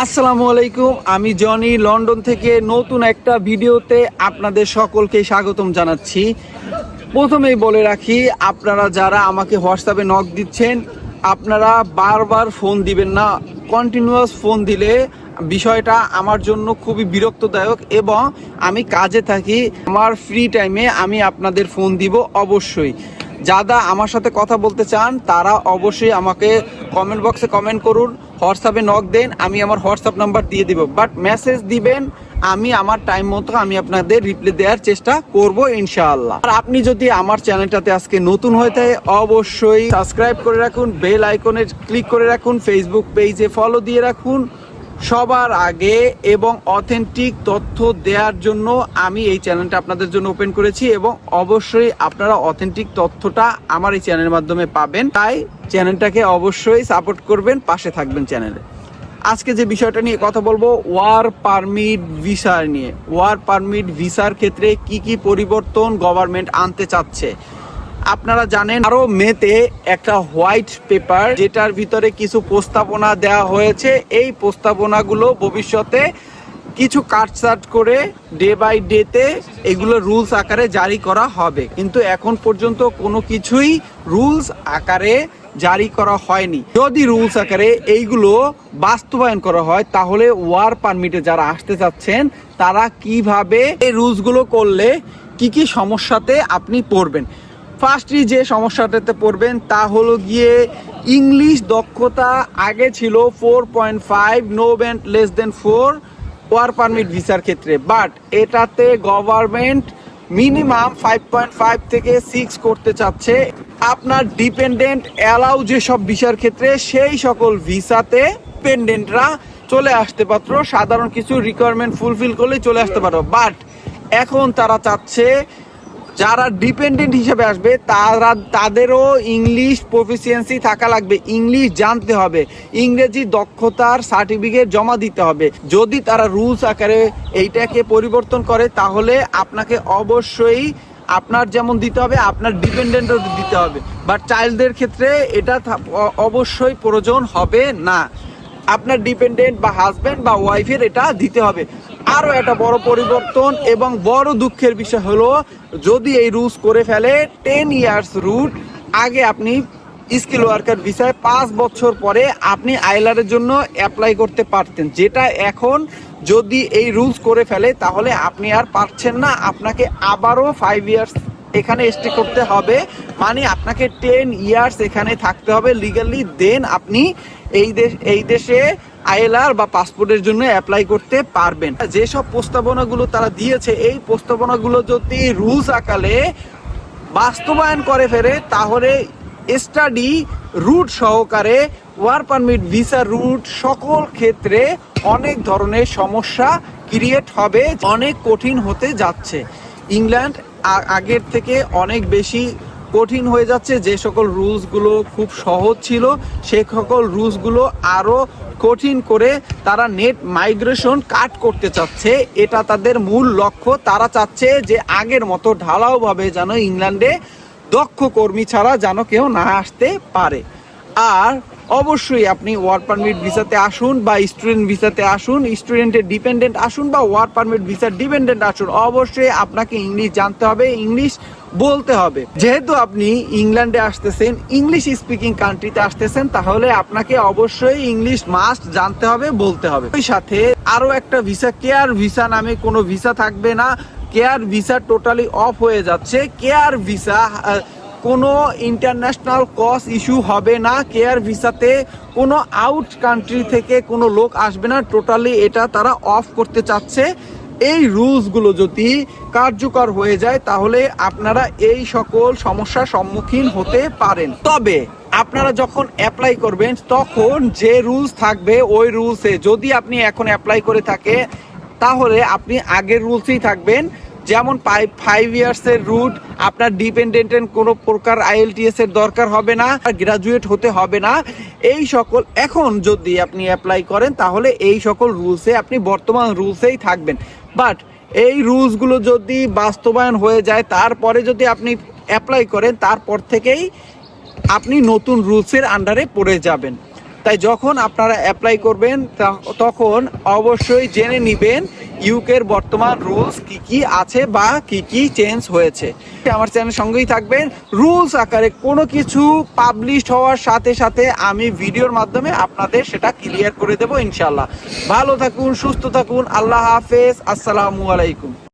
আসসালামু আলাইকুম, আমি জনি লন্ডন থেকে নতুন একটা ভিডিওতে আপনাদের সকলকে স্বাগতম জানাচ্ছি। প্রথমেই বলে রাখি, আপনারা যারা আমাকে হোয়াটসঅ্যাপে নক দিচ্ছেন, আপনারা বারবার ফোন দিবেন না। কন্টিনিউয়াস ফোন দিলে বিষয়টা আমার জন্য খুবই বিরক্তদায়ক এবং আমি কাজে থাকি, আমার ফ্রি টাইমে আমি আপনাদের ফোন দিব অবশ্যই। যারা আমার সাথে কথা বলতে চান, তারা অবশ্যই আমাকে কমেন্ট বক্সে কমেন্ট করুন হোয়াটসঅ্যাপে নক দেন, আমি আমার হোয়াটসঅ্যাপ নাম্বার দিয়ে দিব। বাট মেসেজ দিবেন, আমি আমার টাইম মতো আমি আপনাদের রিপ্লাই দেওয়ার চেষ্টা করব ইনশাআল্লাহ। আর আপনি যদি আমার চ্যানেলটাতে আজকে নতুন হয়ে থাকে, অবশ্যই সাবস্ক্রাইব করে রাখুন বেল আইকনে ক্লিক করে রাখুন ফেসবুক পেজে ফলো দিয়ে রাখুন। সবার আগে এবং অথেন্টিক তথ্য দেওয়ার জন্য আমি এই চ্যানেলটা আপনাদের জন্য ওপেন করেছি এবং অবশ্যই আপনারা অথেন্টিক তথ্যটা আমার এই চ্যানেলের মাধ্যমে পাবেন। তাই চ্যানেলটাকে অবশ্যই সাপোর্ট করবেন, পাশে থাকবেন চ্যানেলে আজকে যে বিষয়টা নিয়ে কথা বলব ওয়ার পারমিট ভিসার নিয়ে। ওয়ার পারমিট ভিসার ক্ষেত্রে কি কি পরিবর্তন গভর্নমেন্ট আনতে চাচ্ছে? আপনারা জানেন, আরও মেতে একটা হোয়াইট পেপার, যেটার ভিতরে কিছু প্রস্তাবনা দেওয়া হয়েছে। এই প্রস্তাবনাগুলো ভবিষ্যতে কিছু কাটসাট করে ডে বাই ডেতে এগুলো রুলস আকারে জারি করা হবে। কিন্তু এখন পর্যন্ত কোনো কিছুই রুলস আকারে জারি করা হয়নি। যদি রুলস আকারে এইগুলো বাস্তবায়ন করা হয়, তাহলে ওয়ার পারমিটে যারা আসতে চাচ্ছেন, তারা কীভাবে এই রুলসগুলো করলে কি কি সমস্যাতে আপনি পড়বেন? ফার্স্টলি যে সমস্যাটাতে পড়বেন তা হলো গিয়ে ইংলিশ দক্ষতা আগে ছিল four point five no band less than four work permit ভিসার ক্ষেত্রে। বাট এটাতে government minimum five point five থেকে সিক্স করতে চাচ্ছে। আপনার ডিপেন্ডেন্ট অ্যালাউ যেসব ভিসার ক্ষেত্রে, সেই সকল ভিসাতে ডিপেন্ডেন্টরা চলে আসতে পারতো। সাধারণ কিছু রিকোয়ারমেন্ট ফুলফিল করলে চলে আসতে পারো বাট এখন তারা চাচ্ছে যারা ডিপেন্ডেন্ট হিসেবে আসবে, তারা, তাদেরও ইংলিশ প্রফিসিয়েন্সি থাকা লাগবে। ইংলিশ জানতে হবে। ইংরেজি দক্ষতার সার্টিফিকেট জমা দিতে হবে। যদি তারা রুলস আকারে এইটাকে পরিবর্তন করে, তাহলে আপনাকে অবশ্যই আপনার যেমন দিতে হবে, আপনার ডিপেন্ডেন্টও দিতে হবে। বাট চাইল্ডদের ক্ষেত্রে এটা অবশ্যই প্রয়োজন হবে না। আপনার ডিপেন্ডেন্ট বা হাজবেন্ড বা ওয়াইফের এটা দিতে হবে। আরও একটা বড় পরিবর্তন এবং বড় দুঃখের বিষয় হলো, যদি এই রুলস করে ফেলে টেন ইয়ার্স রুট আগে আপনি স্কিল ওয়ার্কার ভিসায় পাঁচ বছর পরে আপনি আইলারের জন্য অ্যাপ্লাই করতে পারতেন। যেটা এখন যদি এই রুলস করে ফেলে, তাহলে আপনি আর পারছেন না। আপনাকে আবারও ফাইভ ইয়ার্স এখানে স্টে করতে হবে। মানে আপনাকে টেন ইয়ার্স এখানে থাকতে হবে লিগালি দেন আপনি এই দেশ, এই দেশে আইএলআর বা পাসপোর্টের জন্য অ্যাপ্লাই করতে পারবেন। যেসব প্রস্তাবনাগুলো তারা দিয়েছে, এই প্রস্তাবনাগুলো যদি রুলস আকালে বাস্তবায়ন করে ফেলে তাহলে স্টাডি রুট সহকারে ওয়ার পারমিট ভিসা রুট সকল ক্ষেত্রে অনেক ধরনের সমস্যা ক্রিয়েট হবে, অনেক কঠিন হতে যাচ্ছে। ইংল্যান্ড আগের থেকে অনেক বেশি কঠিন হয়ে যাচ্ছে। যে সকল রুলসগুলো খুব সহজ ছিল, সে সকল রুলসগুলো আরও কঠিন করে তারা নেট মাইগ্রেশন কাট করতে চাচ্ছে। এটা তাদের মূল লক্ষ্য। তারা চাচ্ছে যে আগের মতো ঢালাওভাবে যেন ইংল্যান্ডে দক্ষ কর্মী ছাড়া যেন কেউ না আসতে পারে। আর অবশ্যই আপনি ওয়ার্ক পারমিট ভিসাতে আসুন বা স্টুডেন্ট ভিসাতে আসুন। স্টুডেন্টের ডিপেন্ডেন্ট আসুন বা ওয়ার্ক পারমিট ভিসার ডিপেন্ডেন্ট আসুন। অবশ্যই আপনাকে ইংলিশ জানতে হবে। ইংলিশ বলতে হবে। যেহেতু আপনি ইংল্যান্ডে আসতেছেন ইংলিশ স্পিকিং কান্ট্রিতে আসতেছেন, তাহলে আপনাকে অবশ্যই ইংলিশ মাস্ট জানতে হবে, বলতে হবে। ওই সাথে আরও একটা ভিসা কেয়ার ভিসা নামে কোনো ভিসা থাকবে না। কেয়ার ভিসা টোটালি অফ হয়ে যাচ্ছে। কেয়ার ভিসা কোনো ইন্টারন্যাশনাল কস ইস্যু হবে না। কেয়ার ভিসাতে কোনো আউট কান্ট্রি থেকে কোনো লোক আসবে না। টোটালি এটা তারা অফ করতে চাচ্ছে। এই রুলসগুলো যদি কার্যকর হয়ে যায়, তাহলে আপনারা এই সকল সমস্যার সম্মুখীন হতে পারেন। তবে আপনারা যখন অ্যাপ্লাই করবেন, তখন যে রুলস থাকবে, ওই রুলসে যদি আপনি এখন অ্যাপ্লাই করে থাকে, তাহলে আপনি আগের রুলসেই থাকবেন। যেমন ফাইভ ইয়ার্সের রুট আপনার ডিপেন্ডেন্টের কোনো প্রকার আইএলটিএস এর দরকার হবে না গ্রাজুয়েট হতে হবে না। এই সকল, এখন যদি আপনি অ্যাপ্লাই করেন, তাহলে এই সকল রুলসে আপনি বর্তমান রুলসেই থাকবেন। বাট এই রুলসগুলো যদি বাস্তবায়ন হয়ে যায়, তারপরে যদি আপনি অ্যাপ্লাই করেন, তারপর থেকেই আপনি নতুন রুলসের আন্ডারে পড়ে যাবেন। তাই যখন আপনারা অ্যাপ্লাই করবেন তখন অবশ্যই জেনে নেবেন ইউকের বর্তমান রুলস কি কি আছে বা কি কি চেঞ্জ হয়েছে। আমার চ্যানেল সঙ্গেই থাকবেন। রুলস আকারে কোনো কিছু পাবলিশ হওয়ার সাথে সাথে আমি ভিডিওর মাধ্যমে আপনাদের সেটা ক্লিয়ার করে দেবো ইনশাল্লাহ ভালো থাকুন, সুস্থ থাকুন, আল্লাহ হাফেজ, আসসালামু আলাইকুম।